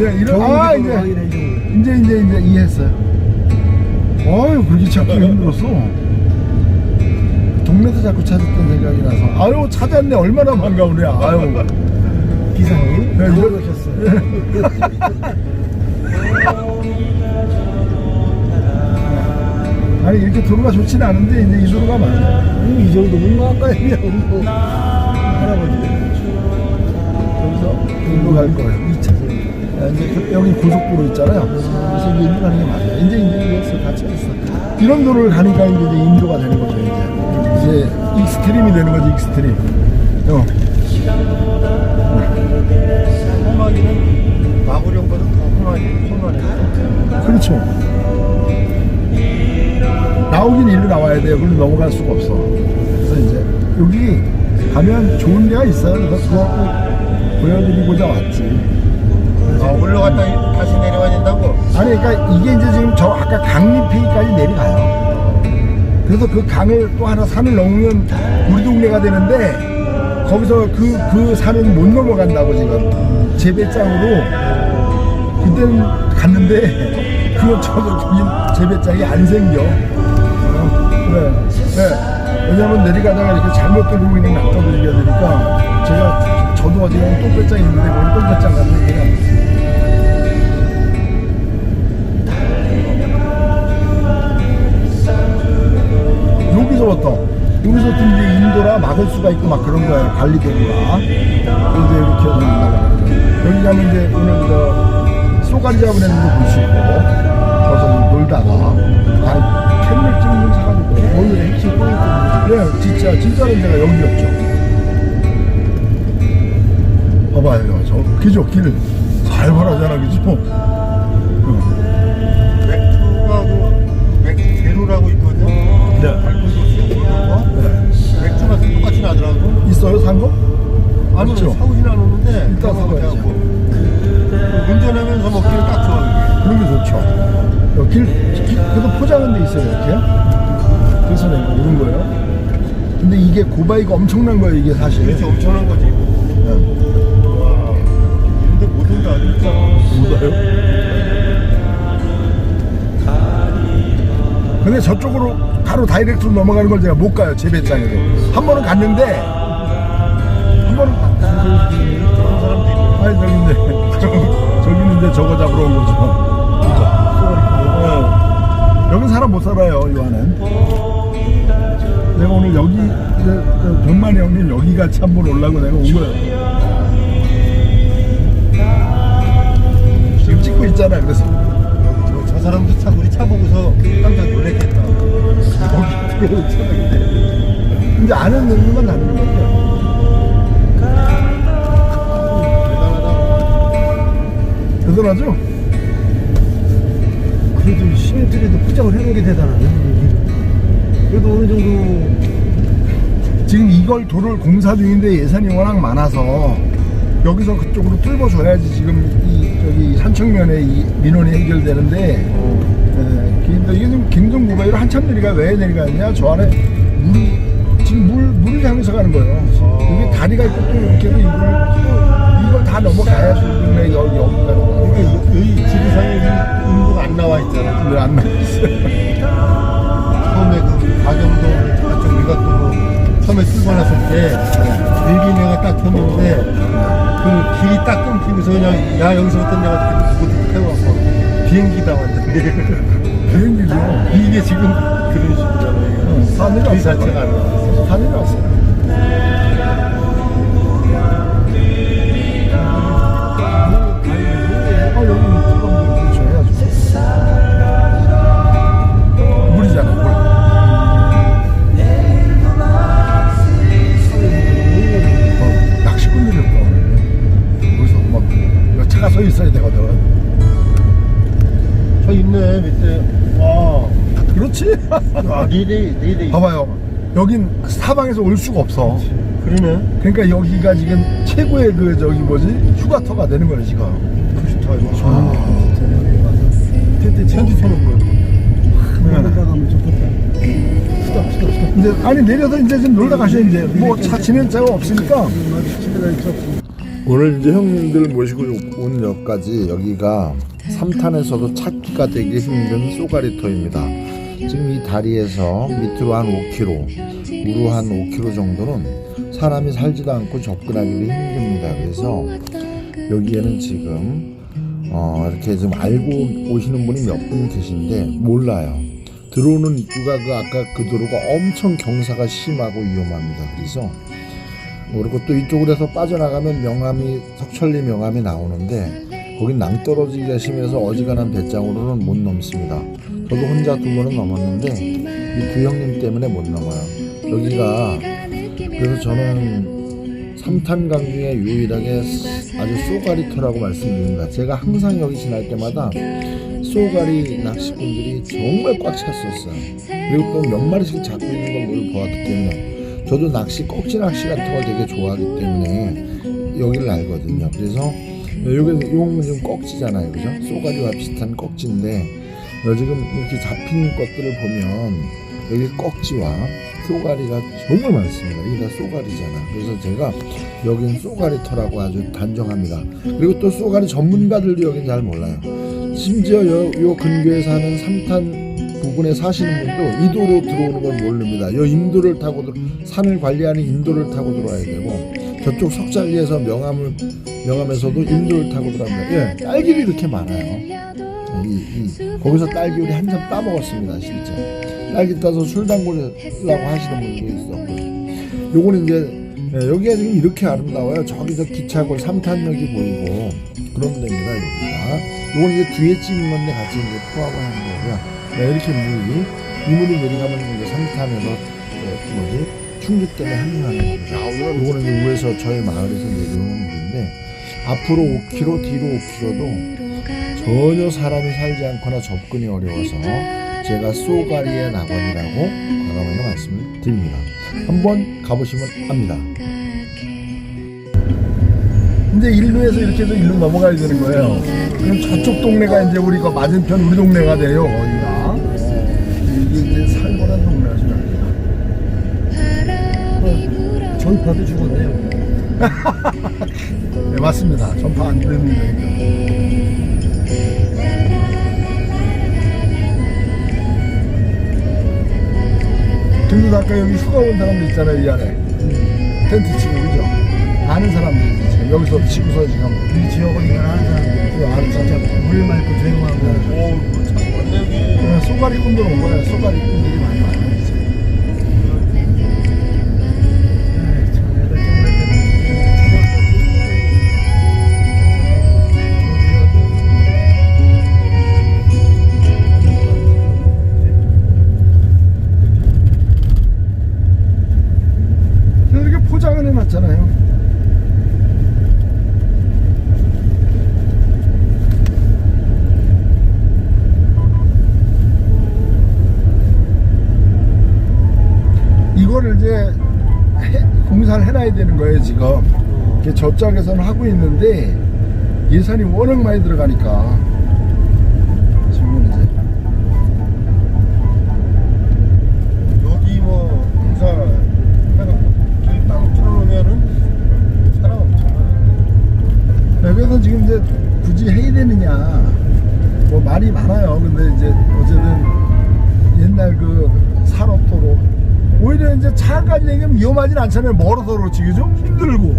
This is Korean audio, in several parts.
좀 네, 이런 아 이제 이제 이제 이제 이해했어요. 어유 그렇게 찾기 힘들었어. 동네에서 자꾸 찾았던 생각이 나서. 아유 찾았네. 얼마나 반가우냐 아유. 기사님 네, 이거- 오셨어요. 아니 이렇게 도로가 좋지는 않은데 이제 이 도로가 많아. 음, 이 정도면 뭐 아까 그냥 뭐 할아버지. 여기서 일로 갈 거예요. 2차선 이제 그- 여기 고속도로 있잖아요 그래서 이제 일로 가는 게 맞아요 이제 이제 다 찾았어 이런 도로를 가니까 이제 인도가 되는 거죠 이제 이제 익스트림이 되는 거지 익스트림 어. 험하기는 마구령보다 더 험하지. 험하네. 그렇죠. 나오긴 일로 나와야 돼요. 그걸로 넘어갈 수가 없어. 그래서 이제 여기 가면 좋은 데가 있어요. 그래서 그거 꼭 보여드리고자 왔지. 아, 올라갔다 다시 내려와야 된다고? 아니, 그러니까 이게 이제 지금 저 아까 강리페이까지 내려가요. 그래서 그 강을 또 하나 산을 넘으면 우리 동네가 되는데 거기서 그, 그 산은 못 넘어간다고 지금 재배장으로 그때는 갔는데 그거 저도 거긴 재배장이 안 생겨. 어, 그래. 네. 왜냐면 내려가다가 이렇게 잘못 들고 그냥 놔둬버리게 되니까 제가 저도 어디 가면 똥배짱이 있는데 거기 똥배짱 가는 막을 수가 있고 막 그런 거예요 관리도로가 이제 이렇게 올라가는 거예요. 여기 가면 이제 오늘 저 쏘가리 잡은 애들도 볼수 있고 거기서 놀다가 아 캠을 찍는 사람이고 오늘 핵심 포인트 그래 진짜 진짜로 내가 여기였죠. 봐봐요 저. 그죠? 길을 잘 벌어잖아 그죠 있어요 산 거? 아니 없죠. 사오진 않았는데 일단. 갖고. 운전하면서 먹기는 딱 좋아. 그런 게 좋죠. 어, 길, 길, 그래도 포장은 돼 있어요, 이렇게. 그래서 내가 오른 거예요. 근데 이게 고바이가 엄청난 거예요, 이게 사실. 그렇지 엄청난 거지. 네. 와. 이런데 못 온다 진짜. 못 와요? 근데 저쪽으로 바로 다이렉트로 넘어가는 걸 제가 못 가요, 제 배짱에도. 한 번은 갔는데, 한 번은. 아니, 저기 있네. 저기는 이제 저거 잡으러 온 거죠. 네. 여긴 사람 못 살아요, 이 안은. 내가 오늘 여기, 저 병만이 형님 여기 같이 한번 올라고 내가 온 거예요. 지금 찍고 있잖아, 그래서. 저, 저 사람도 차 우리 차 보고서 깜짝 놀랐겠다. 여기 들어오는 차량인데. 이제 아는 놈만 나는 거예 대단하죠? 그래도 시민들에도 포장을 해놓은 게 대단하네. 그래도 어느 정도 지금 이걸 도를 공사 중인데 예산이 워낙 많아서 여기서 그쪽으로 뚫어줘야지 지금 이 여기 산청면에 이 민원이 해결되는데 에, 근데 이게 좀 경정 고가로 한참 내리가 왜 내려가느냐 저 안에 물이 지금 물 물을 향해서 가는 거예요. 여기 다리가 있고 또 이렇게 해서 이걸 또 이걸 다 넘어가야지 왜 여기 여기 가는 거야. 그러니까 여기 지리산에 이 인도가 안 나와 있잖아. 왜안 나왔어요? 처음에 그 가경도 저쪽 외곽도로 처음에 출발했을 때 일기내가 딱 켰는데 그 길이 딱 끊기면서 그냥 야 여기서부터 내가 누구 태워갖고 비행기다 왔는데 비행기죠. 이게 지금 그런 식이잖아요. 안 나와. 다 내려왔어요. 있네 밑에 와 그렇지? 아, 리레이 리레이 봐봐요. 여긴 사방에서 올 수가 없어. 그러네 그러니까 여기가 지금 최고의 그, 저기 뭐지? 휴가터가 되는 거네, 지금. 좋다 이거 아. 텐트 텐트 쳐놓은 거 거기다 가면 좋겠다. 수다, 수다, 수다. 이제 아니 내려서 이제 좀 놀다 가셔 이제 뭐 차 지낼 차가 없으니까 오늘 이제 형님들 모시고 온 역까지 여기가 3탄에서도 찾기가 되기 힘든 쏘가리터입니다. 지금 이 다리에서 밑으로 한 5km, 우로 한 5km 정도는 사람이 살지도 않고 접근하기도 힘듭니다. 그래서 여기에는 지금 어, 이렇게 좀 알고 오시는 분이 몇 분 계신데 몰라요. 들어오는 입구가 그 아까 그 도로가 엄청 경사가 심하고 위험합니다. 그래서 그리고 또 이쪽으로 해서 빠져나가면 명암이 석천리 명암이 나오는데 거긴 낭떠러지기가 심해서 어지간한 배짱으로는 못 넘습니다. 저도 혼자 두 번은 넘었는데 이 두 형님 때문에 못 넘어요. 여기가 그래서 저는 삼탄강 중에 유일하게 아주 쏘가리터라고 말씀드립니다. 제가 항상 여기 지날 때마다 쏘가리 낚시꾼들이 정말 꽉 찼었어요. 그리고 또 몇 마리씩 잡고 있는 걸늘 보았기 때문에 저도 낚시 꼭지 낚시 같은 걸 되게 좋아하기 때문에 여기를 알거든요. 그래서 여기 요건 좀 꼭지잖아요, 그죠? 쏘가리와 비슷한 꼭지인데 어, 지금 이렇게 잡힌 것들을 보면 여기 꼭지와 쏘가리가 정말 많습니다. 다 쏘가리잖아. 그래서 제가 여긴 쏘가리터라고 아주 단정합니다. 그리고 또 쏘가리 전문가들도 여긴 잘 몰라요. 심지어 요, 요 근교에 사는 삼탄 부근에 사시는 분도 이 도로 들어오는 걸 모릅니다. 요 인도를 타고 들- 산을 관리하는 인도를 타고 들어와야 되고 저쪽 석자리에서 명암을 명암에서도 인도를 타고 들어갑니다. 예, 딸기도 이렇게 많아요. 이, 이, 거기서 딸기 우리 한잔 따먹었습니다, 실제. 딸기 따서 술 담그려고 하시는 분도 있었고. 요거는 이제 예, 여기가 지금 이렇게 아름다워요. 저기서 기차골 삼탄역이 보이고 그런 데입니다, 여기가. 요건 이제 뒤에 찍은 건데 같이 이제 포함을 한 거고요. 네, 이렇게 물이 이 물이 내려가면 이제 삼탄에서 예, 뭐지 충주 때문에 한류하는 거죠. 요거는 이제 위에서 저희 마을에서 내려오는 물인데 앞으로 5km 뒤로 5km도 전혀 사람이 살지 않거나 접근이 어려워서 제가 쏘가리의 낙원이라고 과감하게 말씀을 드립니다. 한번 가보시면 압니다. 이제 일루에서 이렇게 해서 일로 넘어가야 되는 거예요. 그럼 저쪽 동네가 이제 우리가 맞은편 우리 동네가 돼요. 거기가 이게 이제 살벌한 동네가 지금. 전파도 죽었네요. 네, 맞습니다. 전파 안 되는 데니까. 근데 아까 여기 휴가 온 사람들 있잖아요, 이 안에. 텐트 치고, 그죠? 아는 사람들이 지금 여기서 치고서 지금. 이 지역을 이걸 하는 사람들이 그 아는 진짜 사람들. 물 맑고 조용하고 오, 참 많네 여기. 네, 쏘가리꾼들 온 거예요. 쏘가리꾼들이 많이 있어요. 이거를 이제 해- 공사를 해놔야 되는 거예요 지금. 이게 저쪽에서는 하고 있는데 예산이 워낙 많이 들어가니까 지금은 이제 여기 뭐 공사 해갖고 길땅 뚫어놓으면은 사람 엄청 많아. 네, 그래서 지금 이제 굳이 해야 되느냐 뭐 말이 많아요. 근데 이제 어쨌든 옛날 그 산업도로 오히려 이제 차까지 다니면 위험하진 않잖아요. 멀어서 그렇지 그죠? 힘들고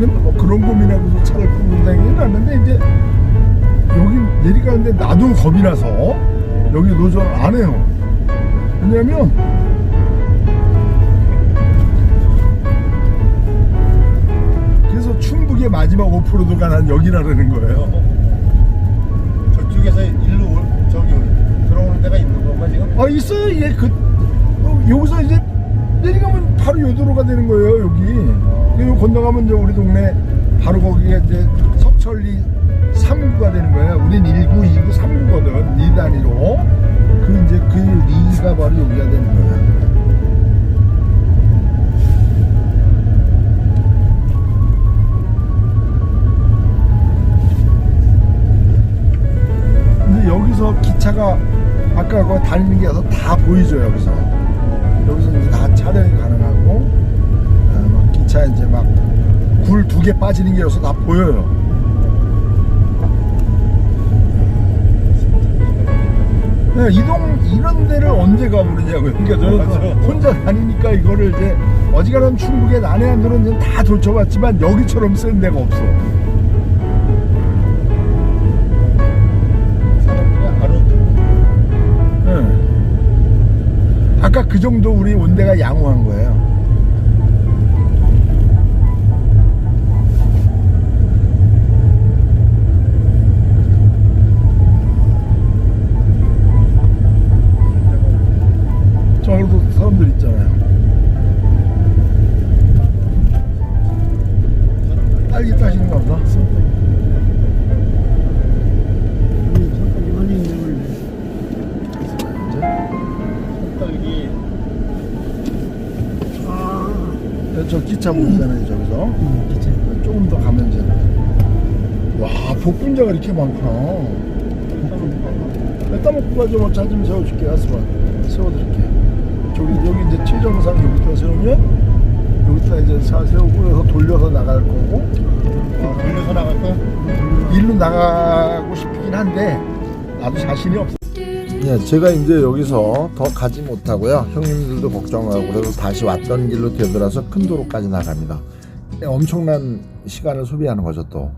그런 뭐 그런 고민하고서 차를 끌고 다니긴 않는데 이제 여기 내리가는데 나도 겁이 나서 여기 노전 안 해요. 왜냐면 그래서 충북의 마지막 오프로드가 난 여기라는 거예요. 저쪽에서 일로 올, 저기 들어오는 데가 있는 건가 지금? 아 있어요. 이게 그 어, 여기서 이제 내려가면 바로 요도로가 되는 거예요 여기. 여기 건너가면 이제 우리 동네 바로 거기가 이제 석천리 3구가 되는 거예요. 우린 1구, 2구, 3구거든. 이 단위로. 그 이제 그 다 보이죠 여기서 여기서 이제 다 촬영이 가능하고 아, 막 기차 이제 막 굴 두 개 빠지는 게 여기서 다 보여요. 네, 이동 이런 데를 언제 가보느냐고요. 그러니까 저는 혼자 다니니까 이거를 이제 충북에 난해한도는 이제 다 돌쳐봤지만 여기처럼 쓴 데가 없어. 아까 그 정도 우리 온 데가 양호한 거예요. 저기도 사람들 있잖아요. 딸기 따시는가 보다. 저 기차 보이잖아요, 저기서. 음. 조금 더 가면 이제. 와, 복분자가 이렇게 많구나. 일단 먹고 가죠. 뭐 차좀 세워줄게. 가스만 세워드릴게. 저기 여기 이제 최정상 여기다 세우면 여기다 이제 사 세우고 여기서 돌려서 나갈 거고 어, 돌려서 나갈 거야? 일로 나가고 싶긴 한데 나도 자신이 없어. 네, 제가 이제 여기서 더 가지 못하고요. 형님들도 걱정하고 그래서 다시 왔던 길로 되돌아서 큰 도로까지 나갑니다. 엄청난 시간을 소비하는 거죠 또.